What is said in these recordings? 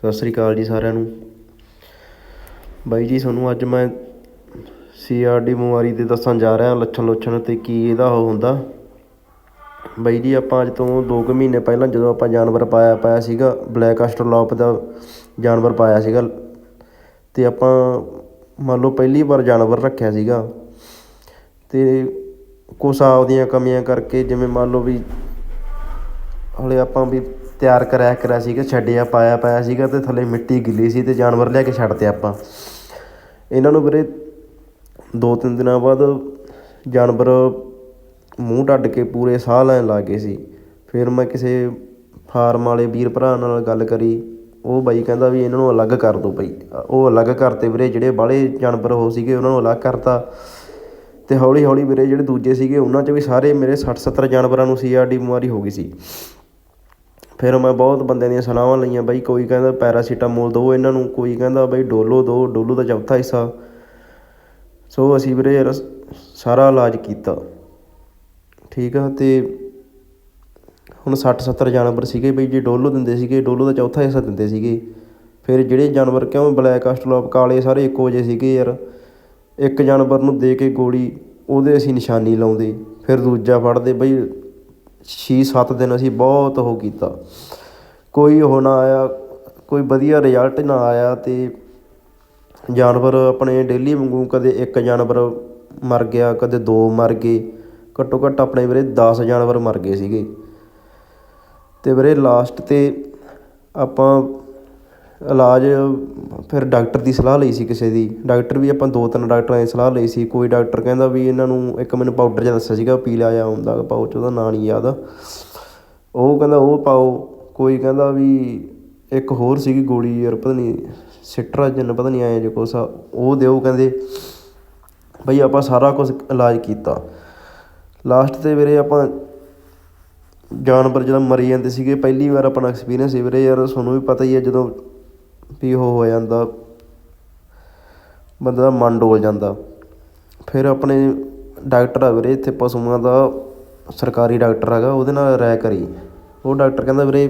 ਸਤਿ ਸ੍ਰੀ ਅਕਾਲ ਜੀ ਸਾਰਿਆਂ ਨੂੰ। ਬਾਈ ਜੀ, ਤੁਹਾਨੂੰ ਅੱਜ ਮੈਂ ਸੀਆਰਡੀ ਬਿਮਾਰੀ ਦੇ ਦੱਸਣ ਜਾ ਰਿਹਾ, ਲੱਛਣ ਲੁੱਛਣ ਤੇ ਕੀ ਇਹਦਾ ਉਹ ਹੁੰਦਾ। ਬਾਈ ਜੀ, ਆਪਾਂ ਅੱਜ ਤੋਂ 2 ਕੁ ਮਹੀਨੇ ਪਹਿਲਾਂ ਜਦੋਂ ਆਪਾਂ ਜਾਨਵਰ ਪਾਇਆ ਪਾਇਆ ਸੀਗਾ, ਬਲੈਕ ਆਸਟਰਲੋਪ ਦਾ ਜਾਨਵਰ ਪਾਇਆ ਸੀਗਾ, ਤੇ ਆਪਾਂ ਮੰਨ ਲਓ ਪਹਿਲੀ ਵਾਰ ਜਾਨਵਰ ਰੱਖਿਆ ਸੀਗਾ, ਤੇ ਕੁਛ ਆਪਦੀਆਂ ਕਮੀਆਂ ਕਰਕੇ ਜਿਵੇਂ ਮੰਨ ਲਓ ਵੀ ਹਲੇ ਆਪਾਂ ਵੀ ਤਿਆਰ ਕਰਿਆ ਕਰਿਆ ਸੀਗਾ, ਛੱਡਿਆ, ਪਾਇਆ ਪਾਇਆ ਸੀਗਾ ਤੇ ਥੱਲੇ ਮਿੱਟੀ ਗਿੱਲੀ ਸੀ ਤੇ ਜਾਨਵਰ ਲਿਆ ਕੇ ਛੱਡਤੇ ਆਪਾਂ। ਇਹਨਾਂ ਨੂੰ ਵੀਰੇ ਦੋ ਤਿੰਨ ਦਿਨਾਂ ਬਾਅਦ ਜਾਨਵਰ ਮੂੰਹ ਢੱਡ ਕੇ ਪੂਰੇ ਸਾਹ ਲੈਣ ਲੱਗ ਗਏ ਸੀ। ਫਿਰ ਮੈਂ ਕਿਸੇ ਫਾਰਮ ਵਾਲੇ ਵੀਰ ਭਰਾ ਨਾਲ ਗੱਲ ਕਰੀ, ਉਹ ਬਾਈ ਕਹਿੰਦਾ ਵੀ ਇਹਨਾਂ ਨੂੰ ਅਲੱਗ ਕਰ ਦਿਓ ਬਈ। ਉਹ ਅਲੱਗ ਕਰਤੇ ਵੀਰੇ, ਜਿਹੜੇ ਬਾਹਲੇ ਜਾਨਵਰ ਹੋ ਸੀਗੇ, ਉਹਨਾਂ ਨੂੰ ਅਲੱਗ ਕਰਤਾ। ਤੇ ਹੌਲੀ ਹੌਲੀ ਵੀਰੇ ਜਿਹੜੇ ਦੂਜੇ ਸੀਗੇ, ਉਹਨਾਂ 'ਚ ਵੀ ਸਾਰੇ ਮੇਰੇ 60 70 ਜਾਨਵਰਾਂ ਨੂੰ ਸੀਆਰਡੀ ਬਿਮਾਰੀ ਹੋ ਗਈ ਸੀ। ਫਿਰ ਮੈਂ ਬਹੁਤ ਬੰਦਿਆਂ ਦੀਆਂ ਸਲਾਹਾਂ ਲਈਆਂ ਬਾਈ ਕੋਈ ਕਹਿੰਦਾ ਪੈਰਾਸੀਟਾਮੋਲ ਦਿਓ ਇਹਨਾਂ ਨੂੰ, ਕੋਈ ਕਹਿੰਦਾ ਬਈ ਡੋਲੋ ਦਿਓ ਡੋਲੋ ਦਾ ਚੌਥਾ ਹਿੱਸਾ। ਸੋ ਅਸੀਂ ਵੀਰੇ ਯਾਰ ਸਾਰਾ ਇਲਾਜ ਕੀਤਾ। ਠੀਕ ਆ, ਤੇ ਹੁਣ 60 70 ਜਾਨਵਰ ਸੀਗੇ ਬਈ ਜੇ ਡੋਲੋ ਦਿੰਦੇ ਸੀਗੇ, ਡੋਲੋ ਦਾ ਚੌਥਾ ਹਿੱਸਾ ਦਿੰਦੇ ਸੀਗੇ। ਫਿਰ ਜਿਹੜੇ ਜਾਨਵਰ ਕਿਉਂ ਬਲੈਕ ਆਸਟਲੋਪ ਕਾਲੇ ਸਾਰੇ ਇੱਕੋ ਜਿਹੇ ਸੀਗੇ ਯਾਰ। ਇੱਕ ਜਾਨਵਰ ਨੂੰ ਦੇ ਕੇ ਗੋਲੀ, ਉਹਦੇ ਅਸੀਂ ਨਿਸ਼ਾਨੀ ਲਾਉਂਦੇ। ਫਿਰ ਦੂਜਾ ਫੜਦੇ ਬਈ 6-7 ਦਿਨ ਅਸੀਂ ਬਹੁਤ ਉਹ ਕੀਤਾ। ਕੋਈ ਉਹ ਨਾ ਆਇਆ, ਕੋਈ ਵਧੀਆ ਰਿਜ਼ਲਟ ਨਾ ਆਇਆ ਤੇ ਜਾਨਵਰ ਆਪਣੇ ਡੇਲੀ ਵਾਂਗੂ ਕਦੇ ਇੱਕ ਜਾਨਵਰ ਮਰ ਗਿਆ, ਕਦੇ ਦੋ ਮਰ ਗਏ। ਘੱਟੋ ਘੱਟ ਆਪਣੇ ਵੀਰੇ 10 ਜਾਨਵਰ ਮਰ ਗਏ ਸੀਗੇ। ਤੇ ਵੀਰੇ ਲਾਸਟ ਤੇ ਆਪਾਂ ਇਲਾਜ ਫਿਰ ਡਾਕਟਰ ਦੀ ਸਲਾਹ ਲਈ ਸੀ ਕਿਸੇ ਦੀ। ਡਾਕਟਰ ਵੀ ਆਪਾਂ ਦੋ ਤਿੰਨ ਡਾਕਟਰਾਂ ਦੀ ਸਲਾਹ ਲਈ ਸੀ। ਕੋਈ ਡਾਕਟਰ ਕਹਿੰਦਾ ਵੀ ਇਹਨਾਂ ਨੂੰ ਇੱਕ ਮੈਨੂੰ ਪਾਊਡਰ ਜਿਹਾ ਦੱਸਿਆ ਸੀਗਾ ਪੀਲਾ ਜਿਹਾ ਹੁੰਦਾ ਪਾਉਚ ਉਹਦਾ ਨਾਂ ਨਹੀਂ ਯਾਦ ਉਹ ਕਹਿੰਦਾ ਉਹ ਪਾਓ। ਕੋਈ ਕਹਿੰਦਾ ਵੀ ਇੱਕ ਹੋਰ ਸੀਗੀ ਗੋਲੀ ਯਾਰ ਪਤਾ ਨਹੀਂ ਸਿਟਰਾਜਨ ਪਤਾ ਨਹੀਂ ਆਇਆ ਜੇ ਕੁਛ ਆ, ਉਹ ਦਿਓ ਕਹਿੰਦੇ ਬਈ ਆਪਾਂ ਸਾਰਾ ਕੁਝ ਇਲਾਜ ਕੀਤਾ। ਲਾਸਟ ਤੇ ਵੀਰੇ ਆਪਾਂ ਜਾਨਵਰ ਜਦੋਂ ਮਰੀ ਜਾਂਦੇ ਸੀਗੇ ਪਹਿਲੀ ਵਾਰ ਆਪਣਾ ਐਕਸਪੀਰੀਅੰਸ ਸੀ ਵੀਰੇ। ਯਾਰ ਤੁਹਾਨੂੰ ਵੀ ਪਤਾ ਹੀ ਹੈ ਜਦੋਂ ਵੀ ਉਹ ਹੋ ਜਾਂਦਾ। ਬੰਦੇ ਦਾ ਮਨ ਡੋਲ ਜਾਂਦਾ। ਫਿਰ ਆਪਣੇ ਡਾਕਟਰ ਆ ਵੀਰੇ, ਇੱਥੇ ਪਸ਼ੂਆਂ ਦਾ ਸਰਕਾਰੀ ਡਾਕਟਰ ਹੈਗਾ, ਉਹਦੇ ਨਾਲ ਰਾਇ ਕਰੀ। ਉਹ ਡਾਕਟਰ ਕਹਿੰਦਾ ਵੀਰੇ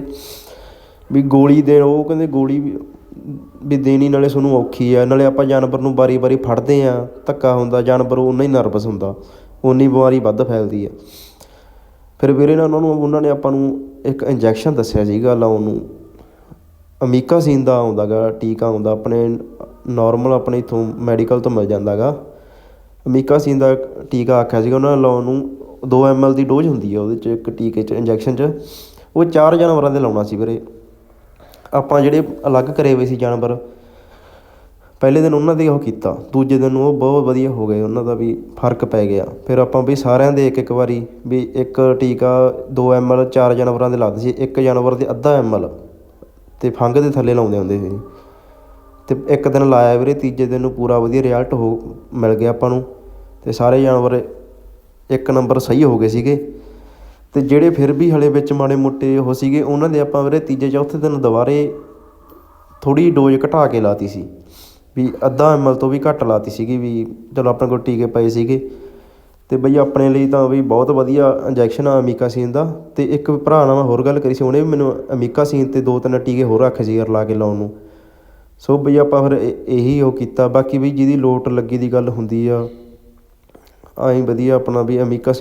ਵੀ ਗੋਲੀ ਦੇ, ਉਹ ਕਹਿੰਦੇ ਗੋਲੀ ਵੀ ਵੀ ਦੇਣੀ ਨਾਲੇ ਤੁਹਾਨੂੰ ਔਖੀ ਆ। ਨਾਲੇ ਆਪਾਂ ਜਾਨਵਰ ਨੂੰ ਵਾਰੀ ਵਾਰੀ ਫੜਦੇ ਆ, ਧੱਕਾ ਹੁੰਦਾ, ਜਾਨਵਰ ਉਨਾ ਹੀ ਨਰਵਸ ਹੁੰਦਾ, ਉਨੀ ਬਿਮਾਰੀ ਵੱਧ ਫੈਲਦੀ ਆ। ਫਿਰ ਵੀਰੇ ਨਾਲ ਉਹਨਾਂ ਨੂੰ, ਉਹਨਾਂ ਨੇ ਆਪਾਂ ਨੂੰ ਇੱਕ ਇੰਜੈਕਸ਼ਨ ਦੱਸਿਆ ਸੀਗਾ ਲਾਉਣ ਨੂੰ। ਅਮੀਕਾਸੀਨ ਦਾ ਆਉਂਦਾ ਗਾ ਟੀਕਾ ਆਉਂਦਾ, ਆਪਣੇ ਨੋਰਮਲ ਆਪਣੇ ਇੱਥੋਂ ਮੈਡੀਕਲ ਤੋਂ ਮਿਲ ਜਾਂਦਾ ਗਾ ਅਮੀਕਾਸੀਨ ਦਾ ਟੀਕਾ ਆਖਿਆ ਸੀਗਾ, ਉਹਨਾਂ ਨੇ ਲਾਉਣ ਨੂੰ ਦੋ 2 ਐਲ ਦੀ ਡੋਜ਼ ਹੁੰਦੀ ਆ, ਉਹਦੇ 'ਚ ਇੱਕ ਟੀਕੇ 'ਚ ਇੰਜੈਕਸ਼ਨ 'ਚ। ਉਹ ਚਾਰ ਜਾਨਵਰਾਂ ਦੇ ਲਾਉਣਾ ਸੀ ਵੀਰੇ। ਆਪਾਂ ਜਿਹੜੇ ਅਲੱਗ ਕਰੇ ਹੋਏ ਸੀ ਜਾਨਵਰ, ਪਹਿਲੇ ਦਿਨ ਉਹਨਾਂ ਦੇ ਉਹ ਕੀਤਾ, ਦੂਜੇ ਦਿਨ ਉਹ ਬਹੁਤ ਵਧੀਆ ਹੋ ਗਏ, ਉਹਨਾਂ ਦਾ ਵੀ ਫ਼ਰਕ ਪੈ ਗਿਆ। ਫਿਰ ਆਪਾਂ ਵੀ ਸਾਰਿਆਂ ਦੇ ਇੱਕ ਇੱਕ ਵਾਰੀ ਵੀ ਇੱਕ ਟੀਕਾ 2 ਐਲ ਚਾਰ ਜਾਨਵਰਾਂ ਦੇ ਲਾਦੇ ਸੀ, ਇੱਕ ਜਾਨਵਰ ਦੇ ਅੱਧਾ ਐਲ ਅਤੇ ਫੰਗ ਦੇ ਥੱਲੇ ਲਾਉਂਦੇ ਹੁੰਦੇ ਸੀ। ਅਤੇ ਇੱਕ ਦਿਨ ਲਾਇਆ ਵੀਰੇ, ਤੀਜੇ ਦਿਨ ਨੂੰ ਪੂਰਾ ਵਧੀਆ ਰਿਜ਼ਲਟ ਹੋ, ਮਿਲ ਗਿਆ ਆਪਾਂ ਨੂੰ। ਅਤੇ ਸਾਰੇ ਜਾਨਵਰ ਇੱਕ ਨੰਬਰ ਸਹੀ ਹੋ ਗਏ ਸੀਗੇ। ਅਤੇ ਜਿਹੜੇ ਫਿਰ ਵੀ ਹਲੇ ਵਿੱਚ ਮਾੜੇ ਮੋਟੇ ਉਹ ਸੀਗੇ, ਉਹਨਾਂ ਦੇ ਆਪਾਂ ਵੀਰੇ ਤੀਜੇ, ਚੌਥੇ ਦਿਨ ਦੁਬਾਰੇ ਥੋੜੀ ਡੋਜ਼ ਘਟਾ ਕੇ ਲਾਤੀ ਸੀ। ਵੀ ਅੱਧਾ ਐਮਐਲ ਤੋਂ ਵੀ ਘੱਟ ਲਾਤੀ ਸੀਗੀ ਵੀ ਚਲੋ ਆਪਣੇ ਕੋਲ ਟੀਕੇ ਪਏ ਸੀਗੇ। ਅਤੇ ਬਈ ਆਪਣੇ ਲਈ ਤਾਂ ਵੀ ਬਹੁਤ ਵਧੀਆ ਇੰਜੈਕਸ਼ਨ ਆ ਅਮੀਕਾਸੀਨ ਦਾ। ਅਤੇ ਇੱਕ ਭਰਾ ਨਾਲ ਮੈਂ ਹੋਰ ਗੱਲ ਕਰੀ ਸੀ, ਉਹਨੇ ਵੀ ਮੈਨੂੰ ਅਮੀਕਾਸੀਨ ਤੇ ਦੋ ਤਿੰਨ ਟੀਕੇ ਹੋਰ ਰੱਖੇ ਸੀ ਯਾਰ ਲਾ ਕੇ ਲਾਉਣ ਨੂੰ। ਸੋ ਬਈ ਆਪਾਂ ਫਿਰ ਇਹੀ ਉਹ ਕੀਤਾ। ਬਾਕੀ ਬਈ ਜਿਹਦੀ ਲੋਟ ਲੱਗੀ ਦੀ ਗੱਲ ਹੁੰਦੀ ਆ ਆਈ ਵਧੀਆ ਆਪਣਾ ਵੀ ਅਮੀਕਾਸੀਨ